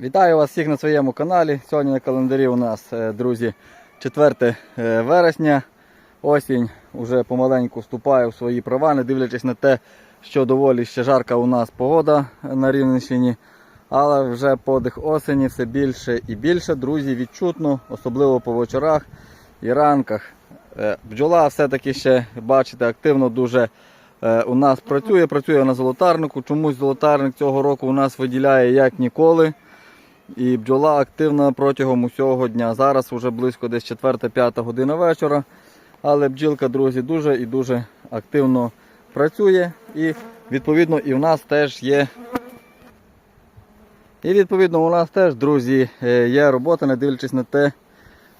Вітаю вас всіх на своєму каналі. Сьогодні на календарі у нас, е, друзі, 4 е, вересня. Осінь вже помаленьку вступає в свої права, не дивлячись на те, що доволі ще жарка у нас погода на Рівненщині. Але вже подих осені все більше і більше, друзі, відчутно, особливо по вечорах і ранках. Е, Бджола все-таки ще, бачите, активно дуже у нас працює, працює на золотарнику. Чомусь золотарник цього року у нас виділяє як ніколи. І бджола активна протягом усього дня. Зараз вже близько десь 4-5 година вечора. Але бджілка, друзі, дуже і дуже активно працює. І відповідно і в нас теж є. І відповідно у нас теж, друзі, е, є робота, не дивлячись на те,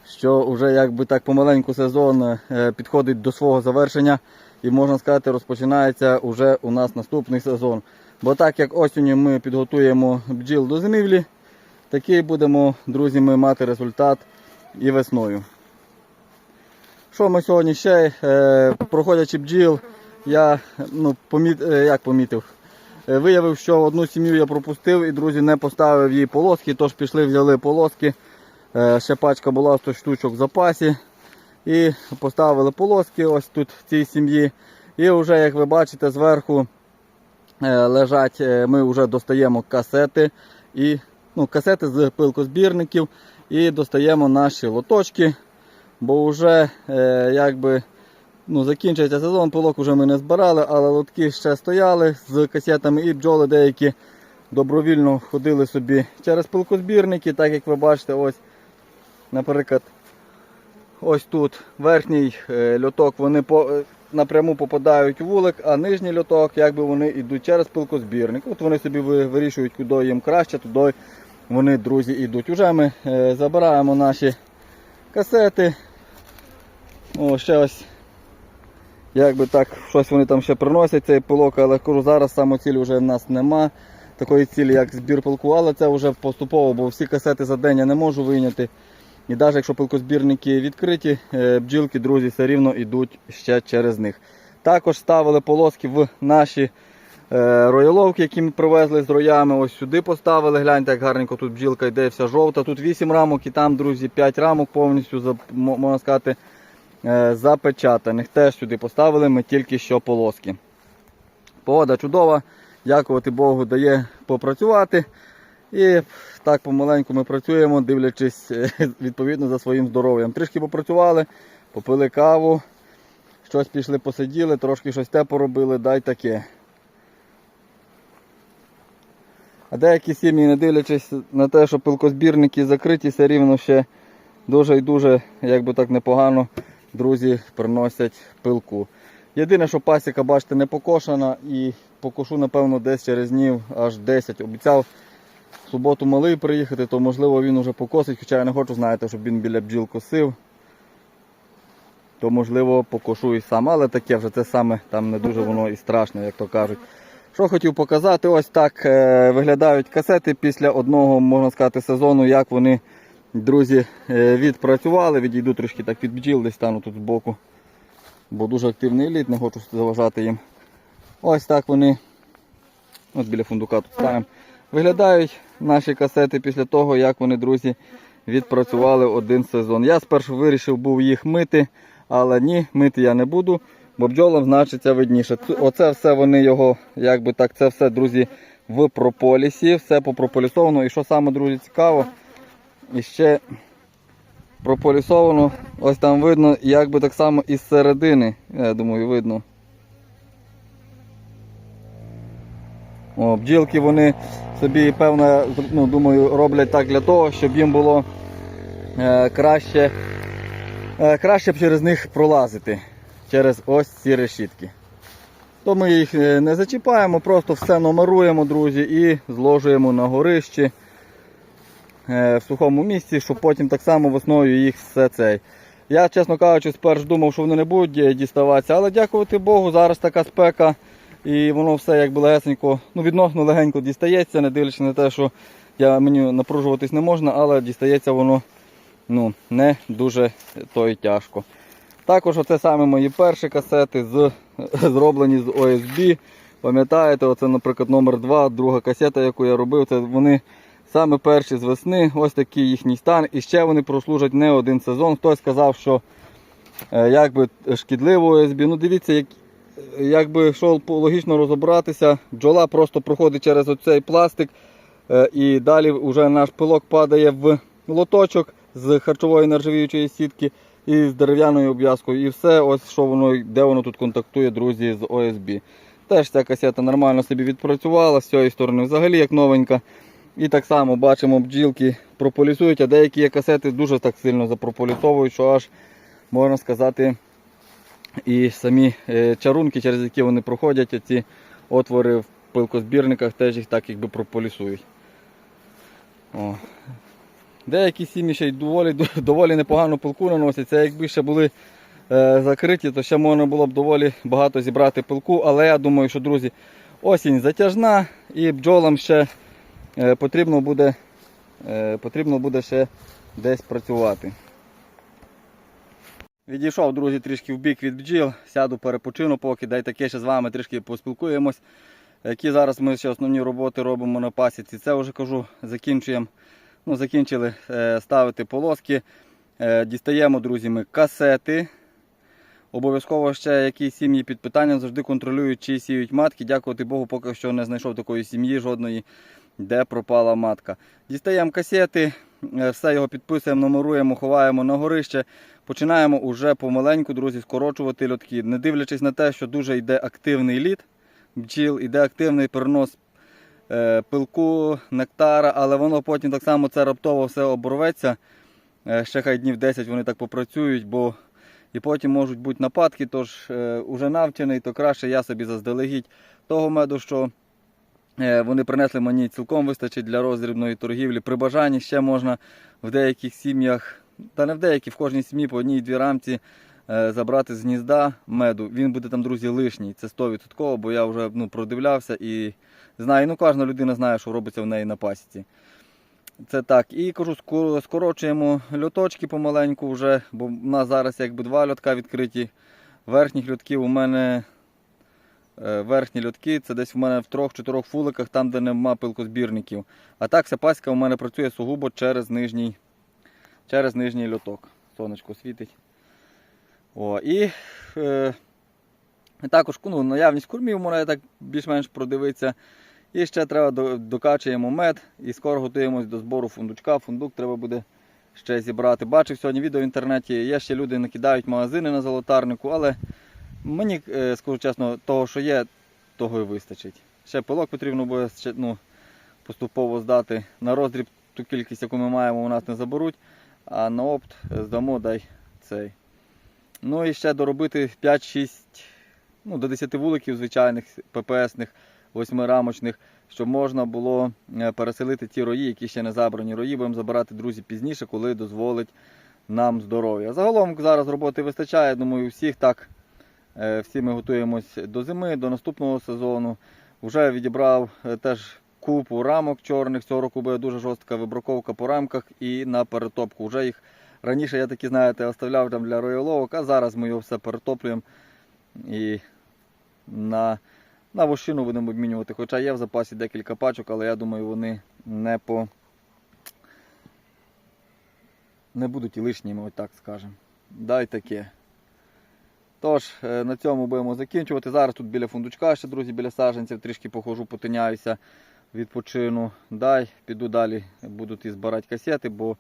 що вже якби так помаленьку сезон е, підходить до свого завершення. І можна сказати, розпочинається уже у нас наступний сезон. Бо так як осінню ми підготуємо бджіл до зимівлі, такий будемо, друзі, ми мати результат і весною. Що ми сьогодні ще? Е, проходячи бджіл, я ну, поміт, е, як помітив, е, виявив, що одну сім'ю я пропустив і, друзі, не поставив їй полоски, тож пішли, взяли полоски. Ще пачка була 100 штучок в запасі. І поставили полоски ось тут в цій сім'ї. І вже, як ви бачите, зверху лежать, ми вже достаємо касети і ну, касети з пилкозбірників і достаємо наші лоточки, бо вже е, якби ну, закінчується сезон, пилок вже ми не збирали, але лотки ще стояли з касетами і бджоли деякі добровільно ходили собі через пилкозбірники, так як ви бачите, ось, наприклад, ось тут верхній е, льоток вони по, е, напряму попадають у вулик, а нижній льоток, якби вони йдуть через пилкозбірник. От вони собі вирішують, куди їм краще, туди вони, друзі, йдуть. Уже ми е, забираємо наші касети. О, ще ось. Якби так, щось вони там ще приносять цей пилок, але кажу, зараз самоцілі вже в нас нема. Такої цілі, як збір пилку, але це вже поступово, бо всі касети за день я не можу вийняти. І навіть якщо пилкозбірники відкриті, е, бджілки, друзі, все рівно йдуть ще через них. Також ставили полоски в наші рояловки, які ми привезли з роями. Ось сюди поставили. Гляньте, як гарненько тут бджілка йде, вся жовта. Тут 8 рамок і там, друзі, 5 рамок повністю, можна сказати, е, запечатаних. Теж сюди поставили ми тільки що полоски. Погода чудова, дякувати Богу, дає попрацювати. І так помаленьку ми працюємо, дивлячись е, відповідно за своїм здоров'ям. Трішки попрацювали, попили каву, щось пішли, посиділи, трошки щось те поробили, дай таке. А деякі сім'ї, не дивлячись на те, що пилкозбірники закриті, все рівно ще дуже і дуже, як би так непогано, друзі приносять пилку. Єдине, що пасіка, бачите, не покошена і покошу, напевно, десь через днів аж 10. Обіцяв в суботу малий приїхати, то можливо він уже покосить, хоча я не хочу, знаєте, щоб він біля бджіл косив. То можливо покошу і сам, але таке вже це саме там не дуже воно і страшно, як то кажуть. Що хотів показати, ось так е, виглядають касети після одного, можна сказати, сезону, як вони, друзі, е, відпрацювали, відійду трішки так від бджіл, десь стану тут збоку. Бо дуже активний лід, не хочу заважати їм. Ось так вони, от біля фундука тут ставимо. Виглядають наші касети після того, як вони, друзі, відпрацювали один сезон. Я спершу вирішив був їх мити, але ні, мити я не буду, бо бджолам значиться видніше. Оце все вони його, як би так, це все, друзі, в прополісі, все попрополісовано. І що саме, друзі, цікаво, і ще прополісовано, ось там видно, як би так само із середини, я думаю, видно. О, бджілки вони собі, певно, ну, думаю, роблять так для того, щоб їм було е, краще, е, краще через них пролазити, через ось ці решітки. То ми їх е, не зачіпаємо, просто все номеруємо, друзі, і зложуємо на горищі е, в сухому місці, щоб потім так само весною їх все цей. Я, чесно кажучи, спершу думав, що вони не будуть е, діставатися, але дякувати Богу, зараз така спека. І воно все якби легесенько, ну відносно легенько дістається, не дивлячись на те, що я, мені напружуватись не можна, але дістається воно ну, не дуже то й тяжко. Також оце саме мої перші касети з, зроблені з ОСБ. Пам'ятаєте, оце, наприклад, номер 2, друга касета, яку я робив, це вони Саме перші з весни, ось такий їхній стан. І ще вони прослужать не один сезон. Хтось сказав, що е, якби шкідливо ОСБ. Ну дивіться, як, якби що логічно розібратися, бджола просто проходить через оцей пластик. е, І далі вже наш пилок падає в лоточок з харчової нержавіючої сітки і з дерев'яною обв'язкою. І все, ось що воно, де воно тут контактує, друзі, з ОСБ. Теж ця касета нормально собі відпрацювала, з цієї сторони взагалі як новенька. І так само бачимо, бджілки прополісують, а деякі касети дуже так сильно запрополісовують, що аж можна сказати, і самі е, чарунки, через які вони проходять, ці отвори в пилкозбірниках, теж їх так якби прополісують. Деякі сім'ї ще й доволі, доволі непогано пилку наносять. Це якби ще були е, закриті, то ще можна було б доволі багато зібрати пилку. Але я думаю, що, друзі, осінь затяжна і бджолам ще е, потрібно буде, е, потрібно буде ще десь працювати. Відійшов, друзі, трішки в бік від бджіл, сяду, перепочину поки, дай таке ще з вами трішки поспілкуємось. Які зараз ми ще основні роботи робимо на пасіці. Це вже кажу, закінчуємо. Ну, закінчили е, ставити полоски. Е, дістаємо, друзі, ми касети. Обов'язково ще якісь сім'ї під питанням завжди контролюють, чи сіють матки. Дякувати Богу, поки що не знайшов такої сім'ї жодної, де пропала матка. Дістаємо касети, е, все його підписуємо, номеруємо, ховаємо на горище. Починаємо уже помаленьку, друзі, скорочувати льотки. Не дивлячись на те, що дуже йде активний лід бджіл, йде активний перенос пилку, нектара, але воно потім так само це раптово все оборветься. Е, ще хай днів 10 вони так попрацюють, бо і потім можуть бути нападки, тож е, уже навчений, то краще я собі заздалегідь того меду, що е, вони принесли мені цілком вистачить для роздрібної торгівлі. При бажанні ще можна в деяких сім'ях, та не в деяких, в кожній сім'ї по одній-дві рамці е, забрати з гнізда меду. Він буде там, друзі, лишній. Це 100%, бо я вже ну, продивлявся і знаю, ну кожна людина знає, що робиться в неї на пасіці. Це так. І кажу, скорочуємо льоточки помаленьку вже, бо в нас зараз якби два льотка відкриті. Верхніх льотків у мене е, верхні льотки, це десь у мене в трьох-чотирьох фуликах, там, де нема пилкозбірників. А так вся паська у мене працює сугубо через нижній, через нижній льоток. Сонечко світить. О, і е, також ну, наявність кормів можна так більш-менш продивитися. І ще треба докачуємо мед і скоро готуємось до збору фундучка. Фундук треба буде ще зібрати. Бачив сьогодні відео в інтернеті. Є ще люди накидають магазини на золотарнику, але мені, е, скажу чесно, того, що є, того і вистачить. Ще пилок потрібно буде ну, поступово здати. На роздріб ту кількість, яку ми маємо, у нас не заберуть, а на опт здамо дай цей. Ну і ще доробити 5-6, ну, до 10 вуликів звичайних ППСних, восьмирамочних, щоб можна було е, переселити ті рої, які ще не забрані. Рої будемо забирати, друзі, пізніше, коли дозволить нам здоров'я. Загалом зараз роботи вистачає, думаю, всіх так. Е, Всі ми готуємось до зими, до наступного сезону. Вже відібрав е, теж купу рамок чорних. Цього року буде дуже жорстка вибраковка по рамках і на перетопку. Вже їх раніше я такі, знаєте, оставляв там для рояловок, а зараз ми його все перетоплюємо і на, на вощину будемо обмінювати. Хоча є в запасі декілька пачок, але я думаю, вони не по не будуть і лишніми, ось так скажемо. Дай таке. Тож, е, на цьому будемо закінчувати. Зараз тут біля фундучка, ще, друзі, біля саджанців, трішки похожу, потиняюся, відпочину. Дай, піду далі, буду ті збирати касети, бо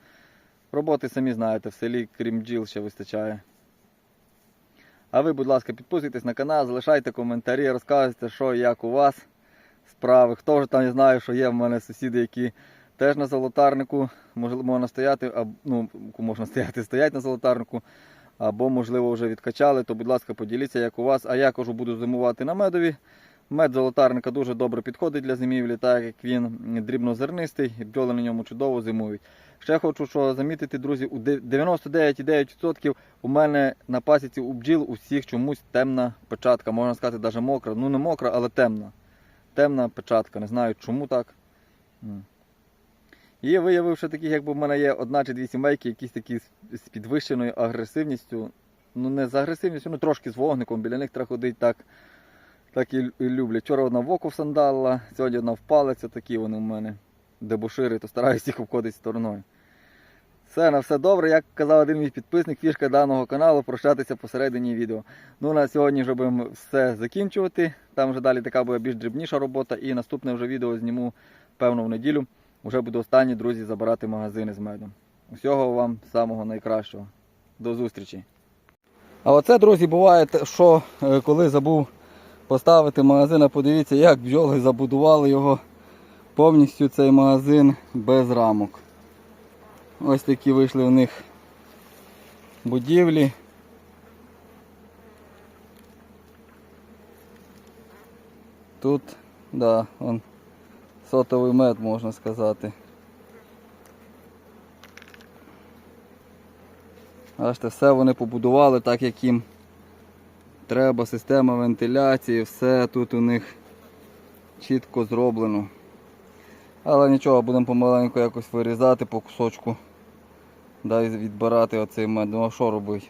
роботи самі знаєте, в селі, крім бджіл, ще вистачає. А ви, будь ласка, підписуйтесь на канал, залишайте коментарі, розказуйте, що і як у вас справи. Хто вже там я знаю, що є в мене сусіди, які теж на золотарнику, можна стояти, а, ну, можна стояти, стоять на золотарнику, або, можливо, вже відкачали, то, будь ласка, поділіться, як у вас. А я кажу, буду зимувати на медові. Мед золотарника дуже добре підходить для зимівлі, так як він дрібнозернистий, і бджоли на ньому чудово зимують. Ще хочу що замітити, друзі, у 99,9% у мене на пасіці у бджіл усіх чомусь темна печатка. Можна сказати, навіть мокра. Ну не мокра, але темна. Темна печатка. Не знаю чому так. І виявив, що таких, якби в мене є одна чи дві сімейки, якісь такі з- підвищеною агресивністю. Ну не з агресивністю, ну трошки з вогником. Біля них треба ходити так. Так і люблять. Вчора одна в око всандалила, сьогодні одна в палець, такі вони в мене. дебошири, то стараюся їх обходити стороною. Все, на все добре. Як казав один мій підписник, фішка даного каналу прощатися посередині відео. Ну на сьогодні вже будемо все закінчувати. Там вже далі така буде більш дрібніша робота. І наступне вже відео зніму певно в неділю. Вже буду останні друзі забирати магазини з медом. Усього вам самого найкращого. До зустрічі. А оце, друзі, буває, що е, коли забув поставити магазин, а подивіться, як бджоли забудували його повністю цей магазин без рамок. Ось такі вийшли в них будівлі. Тут, да, он сотовий мед, можна сказати. Бачите, все вони побудували так, як їм треба, система вентиляції, все тут у них чітко зроблено. Але нічого, будемо помаленьку якось вирізати по кусочку. Дай відбирати оцей мед. Ну а що робити?